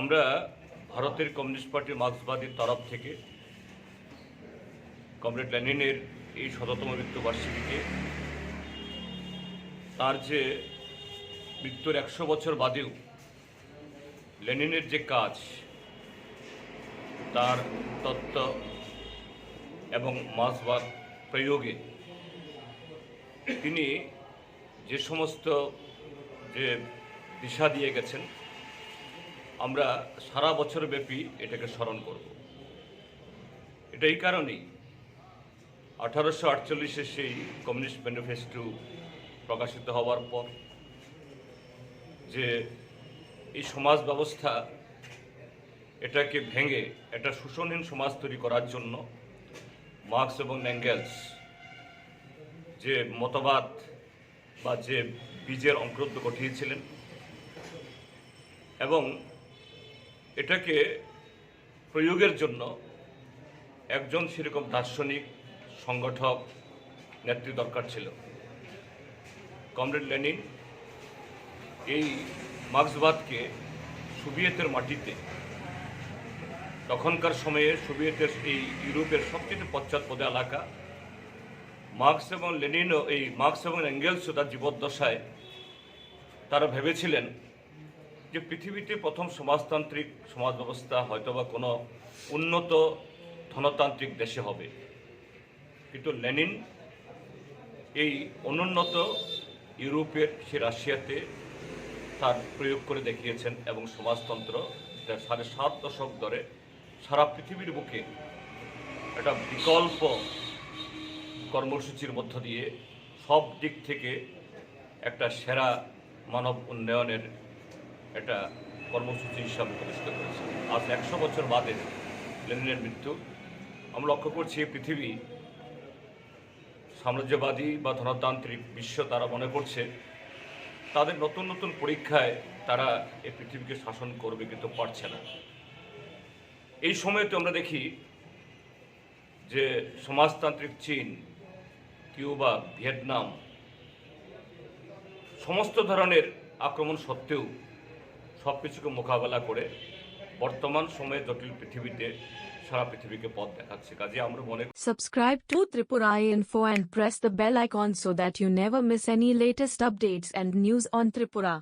আমরা ভারতের communist party মার্ক্সবাদীর তরফ থেকে কমরেড লেনিনের এই শততম মৃত্যুবার্ষিকীকে, তার যে মৃত্যুর একশো বছর বাদেও লেনিনের যে কাজ, তার তত্ত্ব এবং মার্ক্সবাদ প্রয়োগে তিনি যে সমস্ত যে দিশা দিয়ে গেছেন আমরা সারা বছর ব্যাপী এটাকে স্মরণ করব। এটা এই কারণেই আঠারোশো আটচল্লিশের সেই কমিউনিস্ট ম্যানিফেস্টো প্রকাশিত হওয়ার পর যে এই সমাজ ব্যবস্থা এটাকে ভেঙে একটা শোষণহীন সমাজ তৈরি করার জন্য মার্কস এবং ন্যাঙ্গেলস যে মতবাদ বা যে বীজের অঙ্কুরোদ্দ ঘটিয়েছিলেন এবং এটাকে প্রয়োগের জন্য একজন সেরকম দার্শনিক, সংগঠক, নেত্রী দরকার ছিল। কমরেড লেনিন এই মার্ক্সবাদকে সোভিয়েতের মাটিতে, তখনকার সময়ে সোভিয়েতের এই ইউরোপের সবচেয়ে পশ্চাৎপদ এলাকা, মার্ক্স এবং লেনিনও এই মার্ক্স এবং অ্যাঙ্গেলসও তার জীবদ্দশায়, তারা ভেবেছিলেন যে পৃথিবীতে প্রথম সমাজতান্ত্রিক সমাজ ব্যবস্থা হয়তোবা কোনো উন্নত ধনতান্ত্রিক দেশে হবে। কিন্তু লেনিন এই অনুন্নত ইউরোপের, সে রাশিয়াতে তার প্রয়োগ করে দেখিয়েছেন এবং সমাজতন্ত্র যা সাড়ে সাত দশক ধরে সারা পৃথিবীর বুকে একটা বিকল্প কর্মসূচির মধ্য দিয়ে সব দিক থেকে একটা সেরা মানব উন্নয়নের একটা কর্মসূচি হিসাবে প্রতিষ্ঠিত করেছে। আজ একশো বছর বাদে লেনিনের মৃত্যু। আমরা লক্ষ্য করছি পৃথিবী সাম্রাজ্যবাদী বা ধনতান্ত্রিক বিশ্ব তারা মনে করছে, তাদের নতুন নতুন পরীক্ষায় তারা এই পৃথিবীকে শাসন করবে কিন্তু পারছে না। এই সময়ে তো আমরা দেখি যে সমাজতান্ত্রিক চীন, কিউবা, ভিয়েতনাম সমস্ত ধরনের আক্রমণ সত্ত্বেও সব কিছুকে মোকাবেলা করে বর্তমান সময়ে জটিল পৃথিবীতে সারা পৃথিবীকে পথ দেখাচ্ছে কাজে আমরা মনে Subscribe to Tripura Info and press the bell icon so that you never miss any latest updates and news on Tripura.